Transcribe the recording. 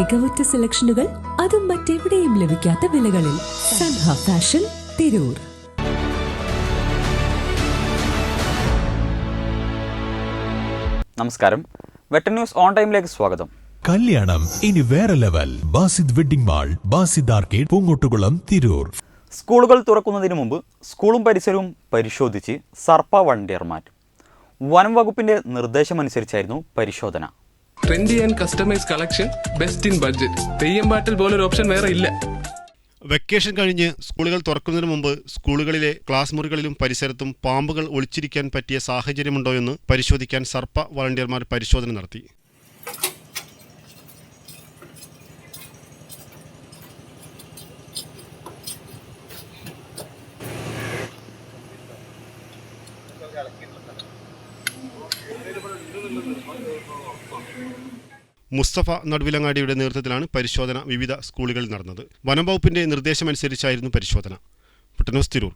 മികവുറ്റ സെലക്ഷനുകൾ അതും മറ്റെവിടെയും ലഭിക്കാത്ത വിലകളിൽ സൻഹ ഫാഷൻ തിരൂർ. നമസ്കാരം. വെറ്റർ ന്യൂസ് ഓൺ ടൈമിലേക്ക് സ്വാഗതം. കല്യാണം ഇനി വേറെ level. Basid wedding mall Basid arcade Poongottukulam Tirur. സ്കൂളുകൾ തുറക്കുന്നതിന് മുമ്പ് സ്കൂളും പരിസരവും പരിശോധിച്ച് സർപ്പ വണ്ടിയർമാർ വനം വകുപ്പിന്റെ നിർദ്ദേശമനുസരിച്ചായിരുന്നു പരിശോധന. Trendy and customise collection best in budget Theyyam പാട്ടിൽ ഒരു ഓപ്ഷൻ വേറെ ഇല്ല. വെക്കേഷൻ കഴിഞ്ഞ് സ്കൂളുകൾ തുറക്കുന്നതിന് മുമ്പ് സ്കൂളുകളിലെ ക്ലാസ് മുറികളിലും പരിസരത്തും പാമ്പുകൾ ഒളിച്ചിരിക്കാൻ പറ്റിയ സാഹചര്യമുണ്ടോ എന്ന് പരിശോധിക്കാൻ സർപ്പ വളണ്ടിയർമാർ പരിശോധന നടത്തി. മുസ്തഫ നടുവിലങ്ങാടിയുടെ നേതൃത്വത്തിലാണ് പരിശോധന വിവിധ സ്കൂളുകളിൽ നടന്നത്. വനം വകുപ്പിന്റെ നിർദ്ദേശമനുസരിച്ചായിരുന്നു പരിശോധന. പുട്ടനോസ് തിരൂർ.